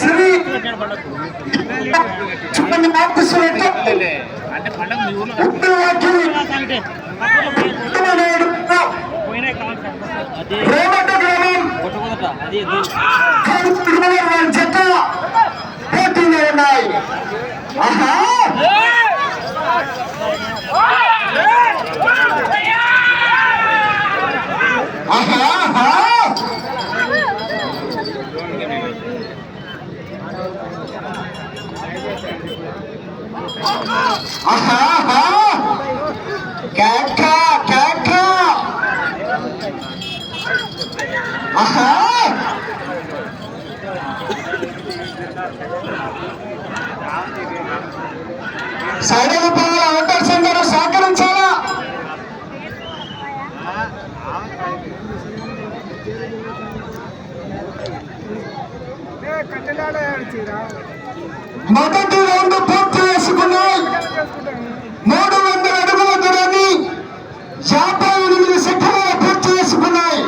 శ్రీ చుట్టని మార్పు సురేఖ అంటే పండగ మీ ఊర్లో ఉత్తరాఖి ఉత్తమనాయుడు రేవట గ్రామం వారి జత పోటీలో ఉన్నాయి ఆహా ఆహా! ఆహా కేక కేక. ఆహా. సైనిక పనులు అవకాశం అందరూ సహకరించాలా? మొదటి రౌండ్ పూర్తి చేసుకున్నాయి మూడు వందల అడుగుల దూరాన్ని యాభై ఎనిమిది సెకండ్లు పూర్తి చేసుకున్నాయి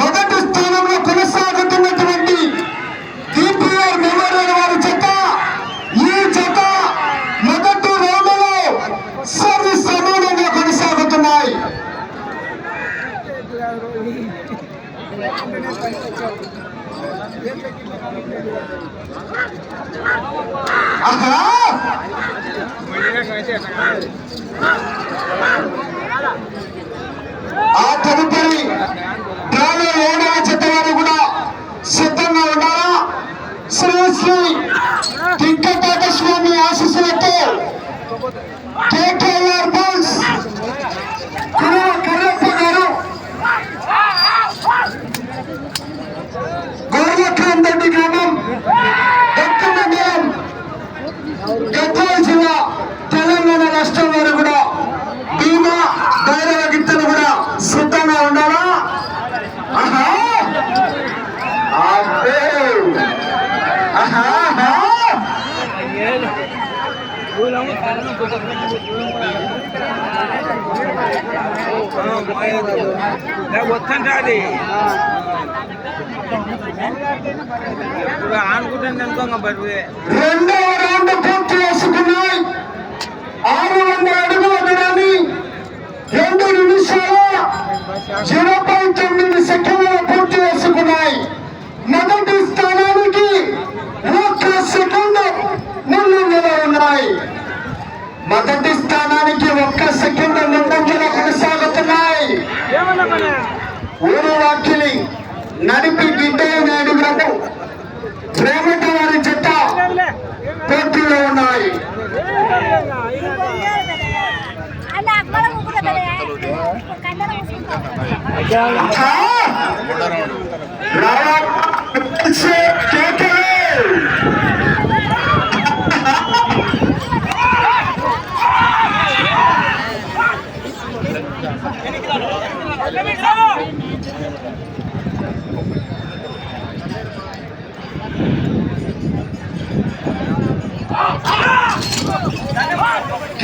మొదటి స్థానంలో కొనసాగుతున్నటువంటి డిపిఆర్ మెమోరియల్ వారి జత ఈ జత మొదటి రౌండ్లో సరి సమానంగా కొనసాగుతున్నాయి ఆహా ఆ తదుపరి డ్రాలో ఏడవ జత వారు కూడా సిద్ధంగా ఉన్నారా శ్రీ శ్రీ వెంకటేట స్వామి ఆశీస్సులతో కేకేఆర్ బోల్స్ కురువ గారు గౌరవఖాన్ గ్రామం దక్షిణ మండలం గద్వాల జిల్లా తెలంగాణ రాష్ట్రం వారు కూడా భీమా భైరవ గిత్తలు కూడా సిద్ధంగా ఉండాలా ఆహా అబ్బే. ఆహా ఆహా. వస్తుంటాది అనుకుంటుంది అనుకోంగ బరువే రెండవ రౌండ్ పూర్తి చేసుకున్నాయి. ఆరు వందల అడుగుల దూరాన్ని రెండు నిమిషాల జీరో పాయింట్ తొమ్మిది సెకండ్ల పూర్తి చేసుకున్నాయి. మొదటి స్థానానికి ఒక్క సెకండ్ ముందంజలో ఉన్నాయి. మొదటి స్థానానికి ఒక్క సెకండ్ ముందంజలో కొనసాగుతున్నాయి ఊరు వాకిలి నడిపి గిడ్డయ్య నాయుడు గారు ప్రేమట వారి జత పోటీలో ఉన్నాయి! రావా!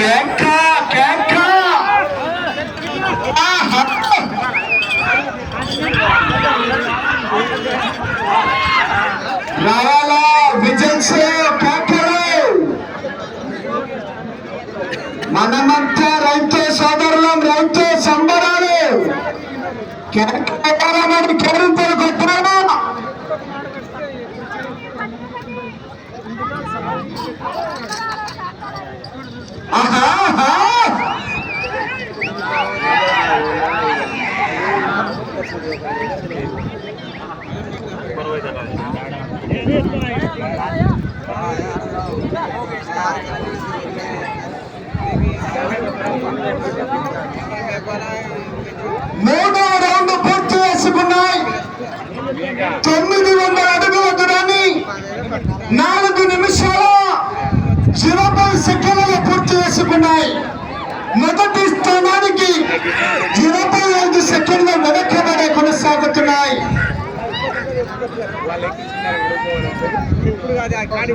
Bianca. మూడవ రౌండ్ పూర్తి చేసుకున్నాయి. తొమ్మిది వందల అడుగుల దూరాన్ని నాలుగు నిమిషాల ఇరవై సెకండ్లలో పూర్తి చేసుకున్నాయి. మొదటి స్థానానికి ఇరవై ఐదు సెకండ్ల వెనకబడే కొనసాగుతున్నాయి. ఇప్పుడు అది ఆ కాడి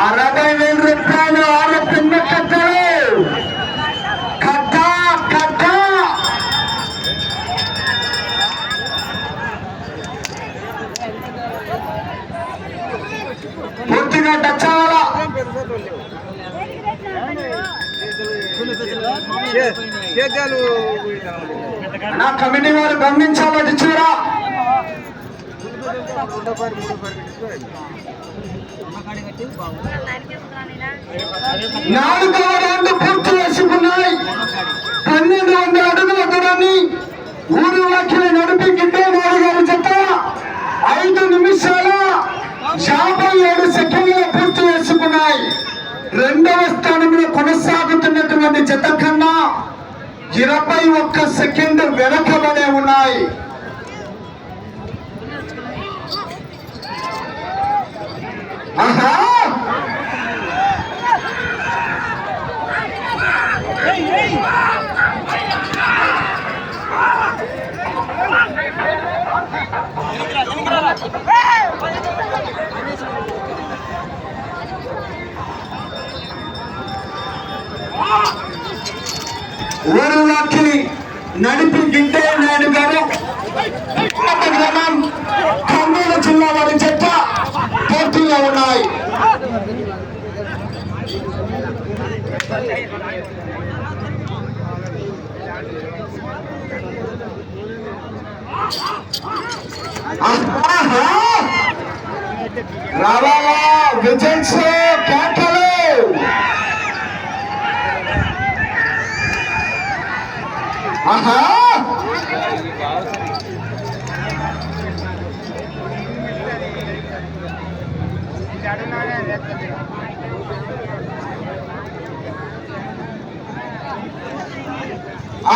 అరవై వేల రూపాయలు ఆరు పిన్న కట్టలు నా కమిటీ వారు గమనించాలి చూరా నాలుగు రౌండ్ పూర్తి చేసుకున్నాయి. పన్నెండు వందల అడుగుల దూరాన్ని ఊరు వాక్యం నడిపి గిడ్డే మోడీ గారి జత ఐదు నిమిషాల యాభై ఏడు సెకండ్లు పూర్తి చేసుకున్నాయి. రెండవ స్థానంలో కొనసాగుతున్నటువంటి జత కన్నా ఇరవై ఒక్క సెకండ్ వెనకబడే ఉన్నాయి. ఆహా! ఊరు వాకిలి నడిపి గింటే నాయుడు గారు గ్రామం కర్నూలు జిల్లా వారి చెత్త పోటీలో ఉన్నాయి ఆహా! రావాలా విజయన్స్ కేకలు ఆహా!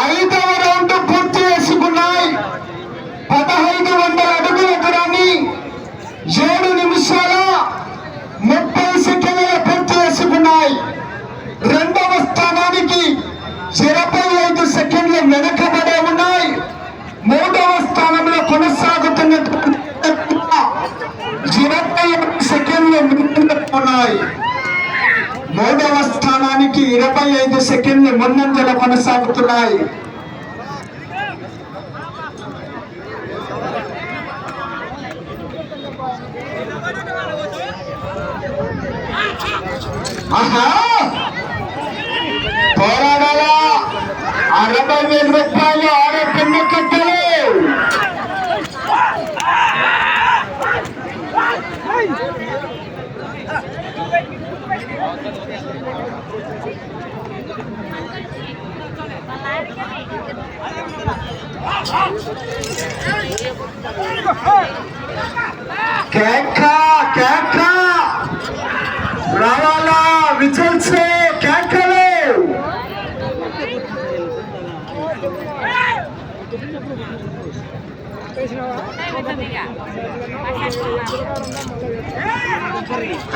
ఐదవ రౌండ్ పూర్తి చేసుకున్నాయి. పదహైదు వందల సెకండ్లు వెనకబడే ఉన్నాయి మూడవ స్థానంలో కొనసాగుతున్నటువంటి ఇరవై ఐదు సెకండ్లు ముందుకు ఉన్నాయి మూడవ స్థానానికి ఇరవై ఐదు సెకండ్లు ముందంజల కొనసాగుతున్నాయి. ఆహా! కేక కేక రావాలా విజల్స్ కేకలు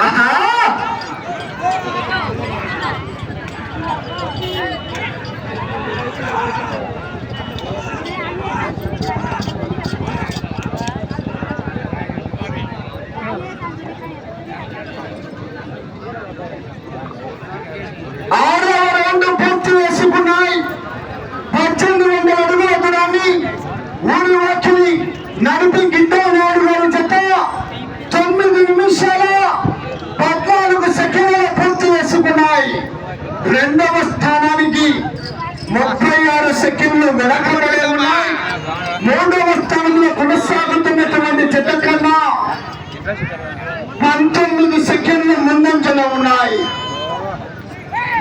ఆహా నడిపి గిడ్డ గారు చెత్త తొమ్మిది నిమిషాల పద్నాలుగు సెకండ్ల పూర్తి చేసుకున్నాయి. రెండవ స్థానానికి ముప్పై ఆరు సెకండ్లు వెనకబడే ఉన్నాయి. మూడవ స్థానంలో కొనసాగుతున్నటువంటి జత కన్నా పంతొమ్మిది సెకండ్లు ముందంజలో ఉన్నాయి.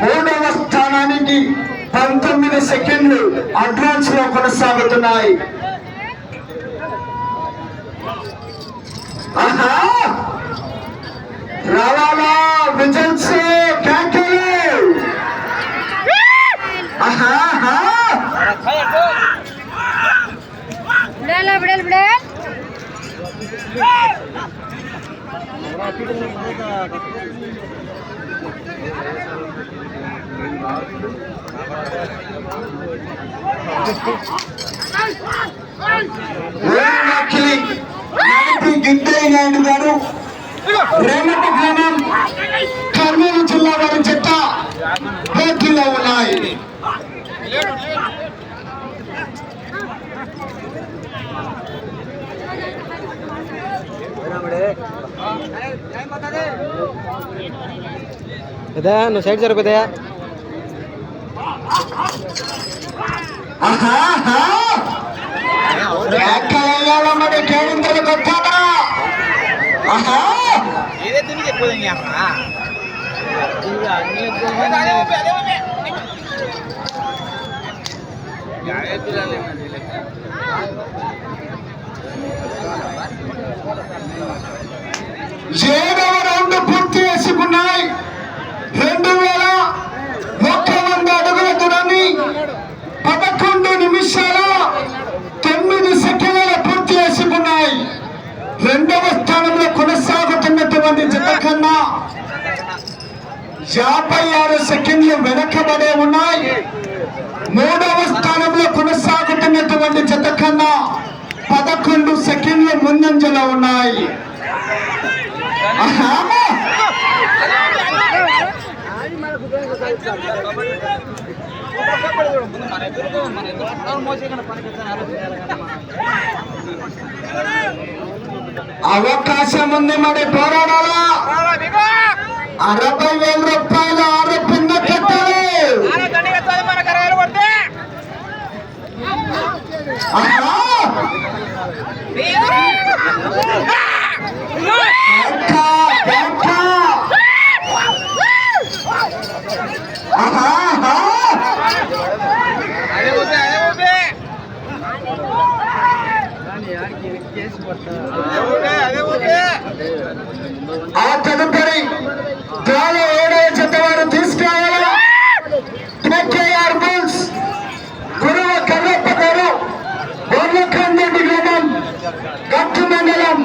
మూడవ స్థానానికి పంతొమ్మిది సెకండ్లు అడ్వాన్స్లో కొనసాగుతున్నాయి. రావాలా? విజయ్ పెద్దయా నువ్వు సైడ్ జరుగు పెద్దయా ఆహాహా! ఏడవ రౌండ్ పూర్తి చేసుకున్నాయి. రెండు వేల ఒక్క వంద అడుగుల దూరాన్ని పదకొండు నిమిషాల తొమ్మిది సెకండ్ల పూర్తి చేసుకున్నాయి. రెండవ స్థానంలో కొనసాగుతున్నటువంటి జత కన్నా యాభై ఆరు సెకండ్లు వెనకబడే ఉన్నాయి. మూడవ స్థానంలో కొనసాగుతున్నటువంటి జత కన్నా పదకొండు సెకండ్లు ముందంజలో ఉన్నాయి. అవకాశం ఉంది మరి పోరాడాలా? అరవై వేల రూపాయలు ఆరు పిన్న కట్టాలి ఆహా! ఆ తదుపరి గాలి ఏడవ జత వారు తీసుకురావాలా కేకేఆర్ బుల్స్ గురువు కర్రప్ప గారు బొర్లకందెడ్డి గ్రామం గట్టు మండలం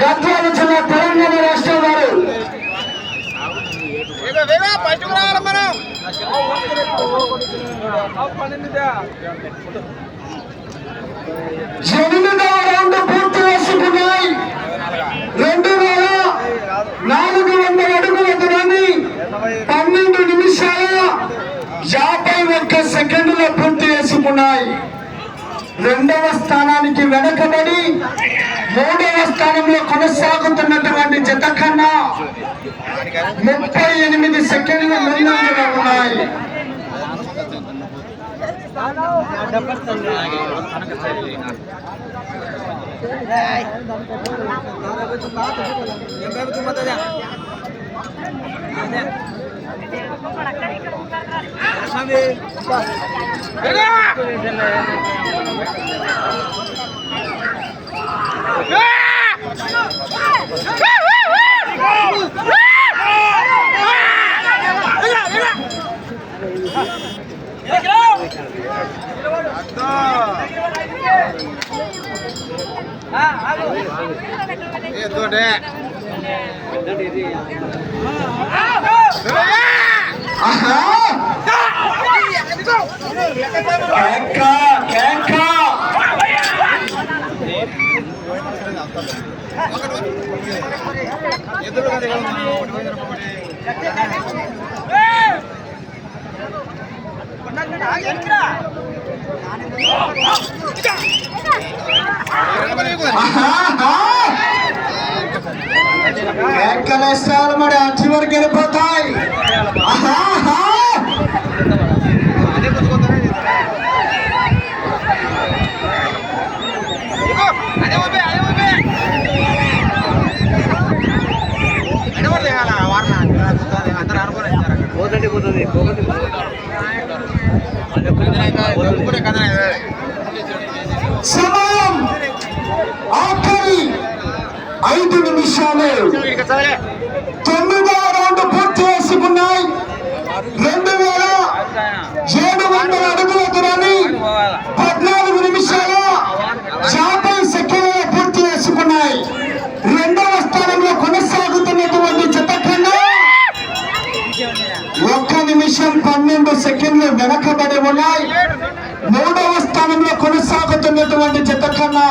గద్వాల జిల్లా తెలంగాణ రాష్ట్రం వారు వేగ వేగ బయటకు రావాలి మనం ఎనిమిదవ రౌండ్ పూర్తి చేసుకున్నాయి. రెండు వేల నాలుగు వందల అడుగుల దూరాన్ని పన్నెండు నిమిషాల యాభై ఒక్క సెకండ్ల పూర్తి చేసుకున్నాయి. రెండవ స్థానానికి వెనకబడి మూడవ స్థానంలో కొనసాగుతున్నటువంటి జత కన్నా ముప్పై ఎనిమిది సెకండ్ల ముందంజలో ఉన్నాయి. ఆహా Itu deh. ఎదురు మరి? అచ్చి వరకు వెళ్ళిపోతాయి ఆహా అదే కొత్త కొత్త అదే ఊపే అదే ఊపే అదే కూడా దిగాల వారణ అందరూ అనుకోలేదు పోతుంది పోతుంది సమయం ఆఖరి ఐదు నిమిషాలు. చదివే తొమ్మిదవ రౌండ్ పూర్తి చేసుకున్నాయి. రెండు వేల ఏడు వందల సెకండ్లు వెనకబడి ఉన్నాయి. మూడవ స్థానంలో కొనసాగుతున్నటువంటి జత కన్నా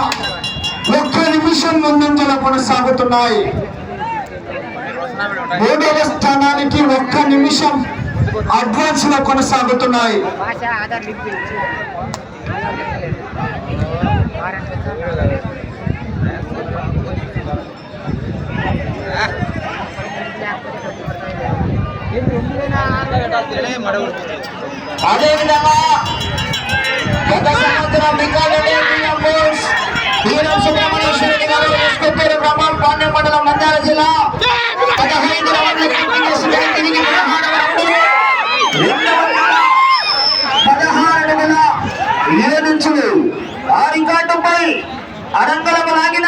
ఒక్క నిమిషం ముందంజల కొనసాగుతున్నాయి. మూడవ స్థానానికి ఒక్క నిమిషం అడ్వాన్స్లో కొనసాగుతున్నాయి అదేవిధంగా గత సంవత్సరం వీరం సుబ్రహ్మణ్యేశ్వర గారు గ్రామం మండలం జిల్లా పదహైదు తిరిగి పదహారు ఏడు ఆ రికార్డుపై అరంగలం లాగిన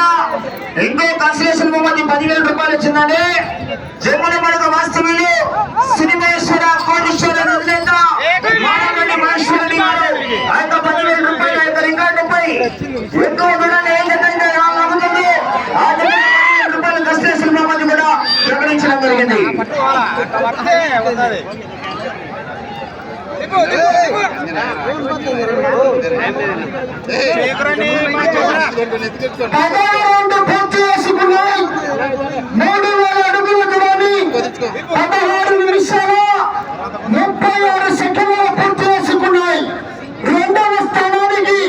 ఇంకో కన్సలేషన్ బహుమతి పదివేల రూపాయలు వచ్చిందండి. జమ్మల మడక వాస్తవ్యులు. శ్రీమేశ్వర కోటేశ్వర ఆ యొక్క పదివేల రూపాయల యొక్క రికార్డుపై ఎక్కువ ఆ పదివేల రూపాయల కన్సలేషన్ బహుమతి కూడా ప్రకటించడం జరిగింది. చేసుకున్నాయి మూడు వేల అడుగుల దూరాన్ని పదహారు నిమిషాల ముప్పై ఆరు సెకండ్ల పూర్తి చేసుకున్నాయి. రెండవ స్థానానికి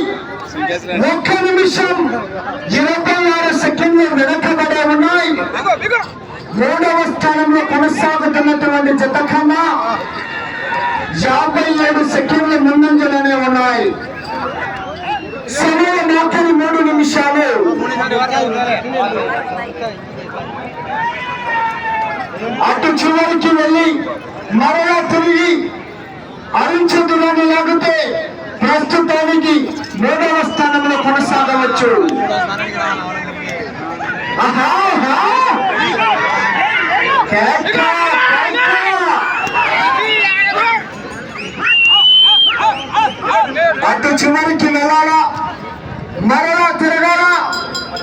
ఒక్క నిమిషం ఇరవై ఆరు సెకండ్లు వెనకబడే ఉన్నాయి. మూడవ స్థానంలో కొనసాగుతున్నటువంటి జత కన్నా యాభై ఏడు సెకండ్ల ముందంజలనే ఉన్నాయి. సమయం మాత్రం మూడు నిమిషాలు. అటు చివరికి వెళ్ళి మరలా తిరిగి అరుంచదులను లాగితే ప్రస్తుతానికి మూడవ స్థానంలో కొనసాగవచ్చు. ఆహా, అటు చివరికి వెళ్ళాలా? మరలా తిరగాలా.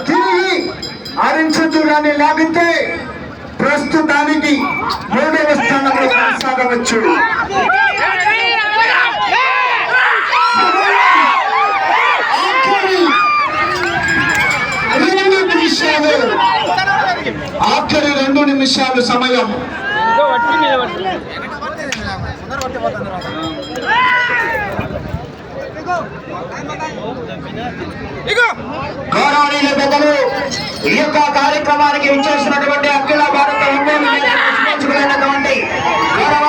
తిరిగి ఆరించదురాన్ని లాగితే ప్రస్తుతానికి మూడవ స్థానంలో కొనసాగవచ్చు. ఆఖరి రెండు నిమిషాలు. ఆఖరి రెండు నిమిషాలు సమయం. గౌరవనీయుల పెద్దలు ఈ యొక్క కార్యక్రమానికి విచ్చేసినటువంటి అఖిల భారత ఒంగోలు నియోజకవర్గమైనటువంటి గౌరవ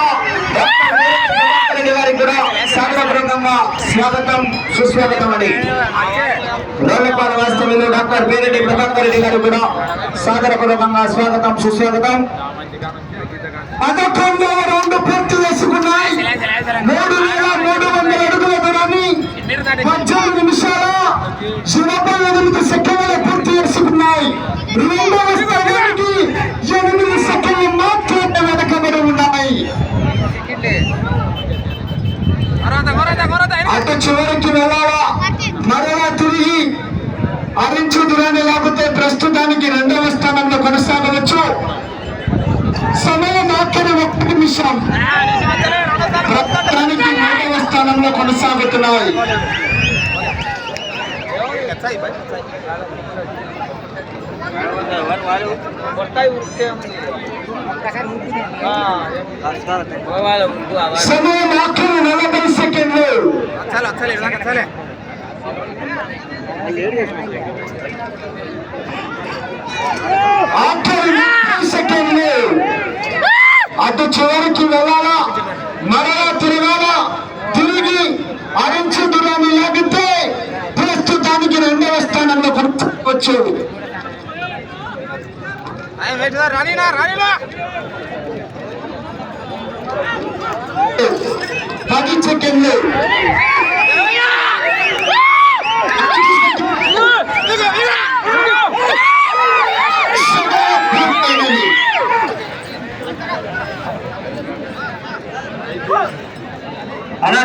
డాక్టర్ గారికి కూడా సాగరపూర్వకంగా స్వాగతం సుస్వాగతం అండి. రోడ్లపాల వాస్తవ్యులు డాక్టర్ పేరెడ్డి ప్రభాకర్ రెడ్డి గారు కూడా సాగరపూర్వకంగా స్వాగతం సుస్వాగతం. పదకొండవ రెండు పూర్తి చేసుకున్నాయి. మూడు వేల మూడు వందల అడుగుల దూరాన్ని పద్దెనిమిది నిమిషాల ఇరవై ఎనిమిది సెకండ్ల పూర్తి చేసుకున్నాయి రెండవ స్థానానికి ఎనిమిది సెకండ్లు మాత్రమే వెనకబడి ఉన్నాయి అటు చివరికి వెళ్ళాలా? మరలా తిరిగి అరించు దూరాన్ని లేకపోతే ప్రస్తుతానికి రెండవ స్థానంలో కొనసాగవచ్చు. సమయం ఆఖరి ఒక్క నిమిషం. ప్రస్తుతానికి మూడవ స్థానంలో కొనసాగుతున్నాయి. సమయం ఆఖరి నలభై సెకండ్లు. చాలా సెకండ్లు. అటు చివరికి వెళ్ళాలా? మరలా తిరగాలా. తిరిగి అరించు దూరాన్ని లాగితే ప్రస్తుతానికి రెండవ స్థానంలో కొనసాగవచ్చు రానినా రానినా. పది సెకండ్లు. ஆனா